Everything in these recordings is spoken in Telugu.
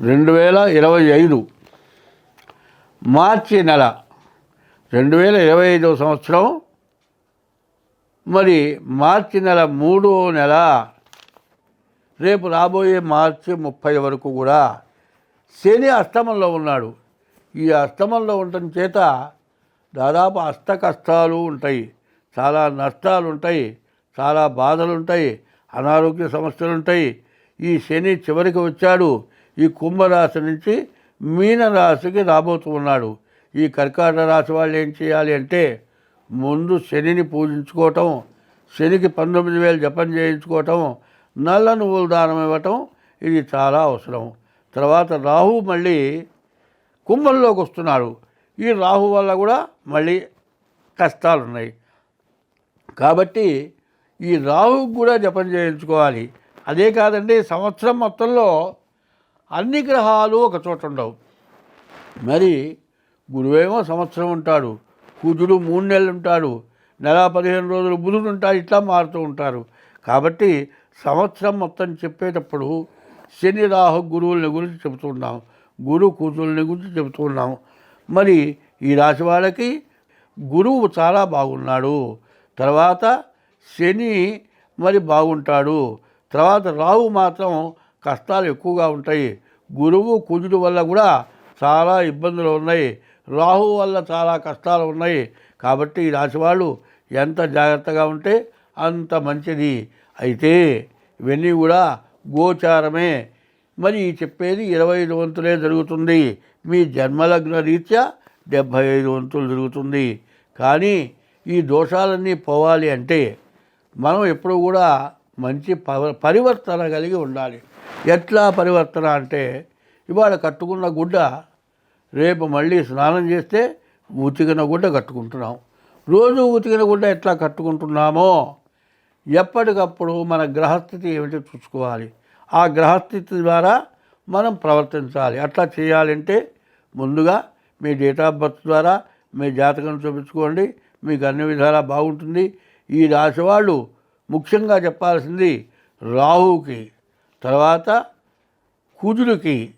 రెండు వేల ఇరవై ఐదు. మార్చి నెల రెండు వేల ఇరవై ఐదవ సంవత్సరం. మరి మార్చి నెల మూడో నెల రేపు రాబోయే మార్చి ముప్పై వరకు కూడా శని అష్టమంలో ఉన్నాడు. ఈ అష్టమంలో ఉండటం చేత దాదాపు అష్ట కష్టాలు ఉంటాయి. చాలా నష్టాలు ఉంటాయి. చాలా బాధలు ఉంటాయి. అనారోగ్య సమస్యలు ఉంటాయి. ఈ శని చివరికి వచ్చాడు. ఈ కుంభరాశి నుంచి మీనరాశికి రాబోతూ ఉన్నాడు ఈ కర్కాటక రాశి వాళ్ళు ఏం చేయాలి అంటే ముందు శనిని పూజించుకోవటం శనికి పంతొమ్మిది వేలు జపం చేయించుకోవటం నల్ల నువ్వులు దానం ఇవ్వటం ఇది చాలా అవసరం. తర్వాత రాహు మళ్ళీ కుంభంలోకి వస్తున్నాడు. ఈ రాహు వల్ల కూడా మళ్ళీ కష్టాలు ఉన్నాయి కాబట్టి ఈ రాహుకు కూడా జపం చేయించుకోవాలి. అదే కాదండి సంవత్సరం మొత్తంలో అన్ని గ్రహాలు ఒక చోట ఉండవు. మరి గురువేమో సంవత్సరం ఉంటాడు కుజుడు మూడు నెలలు ఉంటాడు నెల పదిహేను రోజులు బుధుడు ఉంటాడు ఇట్లా మారుతూ ఉంటారు. కాబట్టి సంవత్సరం మొత్తం చెప్పేటప్పుడు శని రాహు గురువులని గురించి చెబుతున్నాం గురు కూతుల్ని గురించి చెబుతున్నాం మరి ఈ రాశి వాళ్ళకి గురువు చాలా బాగున్నాడు. తర్వాత శని మరి బాగుంటాడు. తర్వాత రావు మాత్రం కష్టాలు ఎక్కువగా ఉంటాయి. గురువు కుజుడు వల్ల కూడా చాలా ఇబ్బందులు ఉన్నాయి. రాహు వల్ల చాలా కష్టాలు ఉన్నాయి. కాబట్టి ఈ రాశి వాళ్ళు ఎంత జాగ్రత్తగా ఉంటే అంత మంచిది. అయితే ఇవన్నీ కూడా గోచారమే. మరి చెప్పేది ఇరవై ఐదు వంతులే జరుగుతుంది. మీ జన్మలగ్న రీత్యా డెబ్భై ఐదు వంతులు జరుగుతుంది. కానీ ఈ దోషాలన్నీ పోవాలి అంటే మనం ఎప్పుడు కూడా మంచి పరివర్తన కలిగి ఉండాలి. ఎట్లా పరివర్తన అంటే ఇవాళ కట్టుకున్న గుడ్డ రేపు మళ్ళీ స్నానం చేస్తే ఉతికిన గుడ్డ కట్టుకుంటున్నాం. రోజు ఉతికిన గుడ్డ ఎట్లా కట్టుకుంటున్నామో ఎప్పటికప్పుడు మన గ్రహస్థితి ఏమిటో చూసుకోవాలి. ఆ గ్రహస్థితి ద్వారా మనం ప్రవర్తించాలి. అట్లా చేయాలంటే ముందుగా మీ డేట్ ఆఫ్ బర్త్ ద్వారా మీ జాతకం చూపించుకోండి. మీకు అన్ని విధాలా బాగుంటుంది. ఈ రాశి వాళ్ళు ముఖ్యంగా చెప్పాల్సింది రాహుకి. తర్వాత కుజుడికి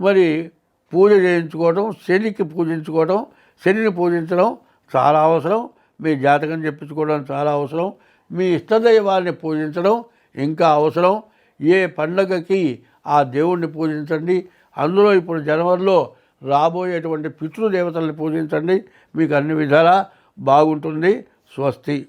మరి పూజ చేయించుకోవడం శనికి పూజించుకోవడం శనిని పూజించడం చాలా అవసరం. మీ జాతకం చెప్పించుకోవడం చాలా అవసరం. మీ ఇష్టదైవాన్ని పూజించడం ఇంకా అవసరం. ఏ పండగకి ఆ దేవుణ్ణి పూజించండి. అందులో ఇప్పుడు జనవరిలో రాబోయేటువంటి పితృదేవతల్ని పూజించండి. మీకు అన్ని విధాలా బాగుంటుంది. స్వస్తి.